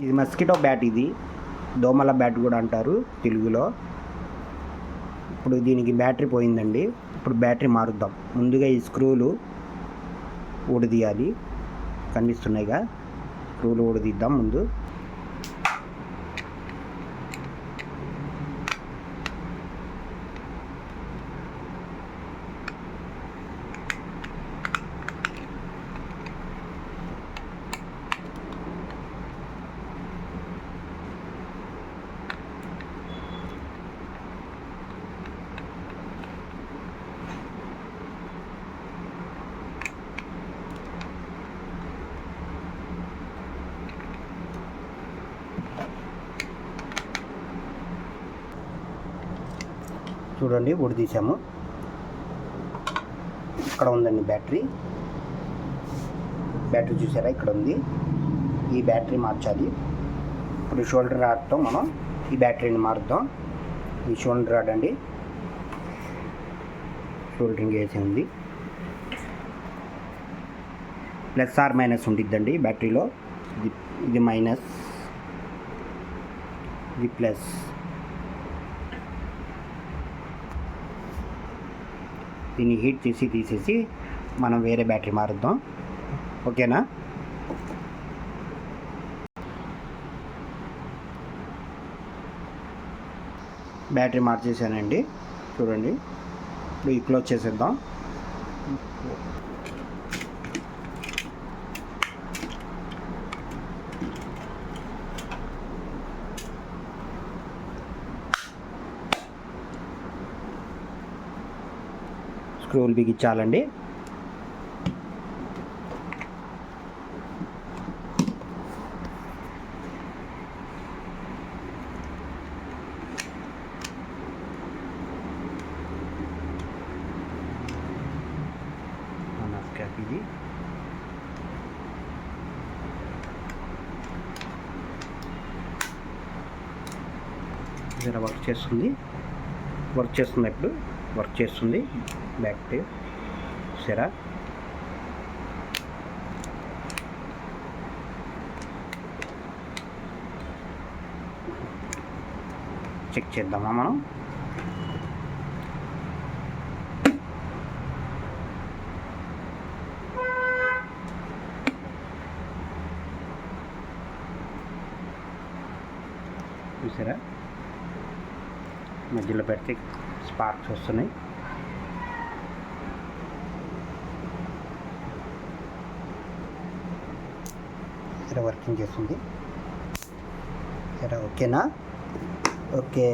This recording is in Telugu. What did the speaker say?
ఇది మస్కిటో బ్యాట్ ఇది. దోమల బ్యాట్ కూడా అంటారు తెలుగులో. ఇప్పుడు దీనికి బ్యాటరీ పోయిందండి. ఇప్పుడు బ్యాటరీ మారుద్దాం. ముందుగా ఈ స్క్రూలు ఊడదీయాలి. కనిపిస్తున్నాయిగా. స్క్రూలు ఊడదీద్దాం ముందు. చూడండి ఊడదీసాము ఇక్కడ ఉందండి బ్యాటరీ. బ్యాటరీ చూసారా ఇక్కడ ఉంది. ఈ బ్యాటరీ మార్చాలి. ఇప్పుడు షోల్డర్ రాడ్తో మనం ఈ బ్యాటరీని మారుద్దాం. ఈ షోల్డర్ రాడ్ అండి. షోల్డరింగ్ వేసి ఉంది. ప్లస్ ఆర్ మైనస్ ఉండిద్దండి బ్యాటరీలో. ఇది ఇది మైనస్. ఇది ప్లస్. దీన్ని హీట్ చేసి తీసేసి మనం వేరే బ్యాటరీ మారుద్దాం. ఓకేనా? బ్యాటరీ మార్చేసానండి. చూడండి. ఇప్పుడు ఈ క్లోజ్ చేసేద్దాం. స్క్రోల్ బిగించాలండి. ఇది జర వర్క్ చేస్తుంది వర్క్ చేస్తుంది. ఇప్పుడు వర్క్ చేస్తుంది. బ్యాక్ టు సరా చెక్ చేద్దామా మనం? చూసారా? మధ్యలో పెడితే స్పార్క్స్ వస్తున్నాయి. సరే వర్కింగ్ చేస్తుంది. ఇక్కడ ఓకేనా? ఓకే.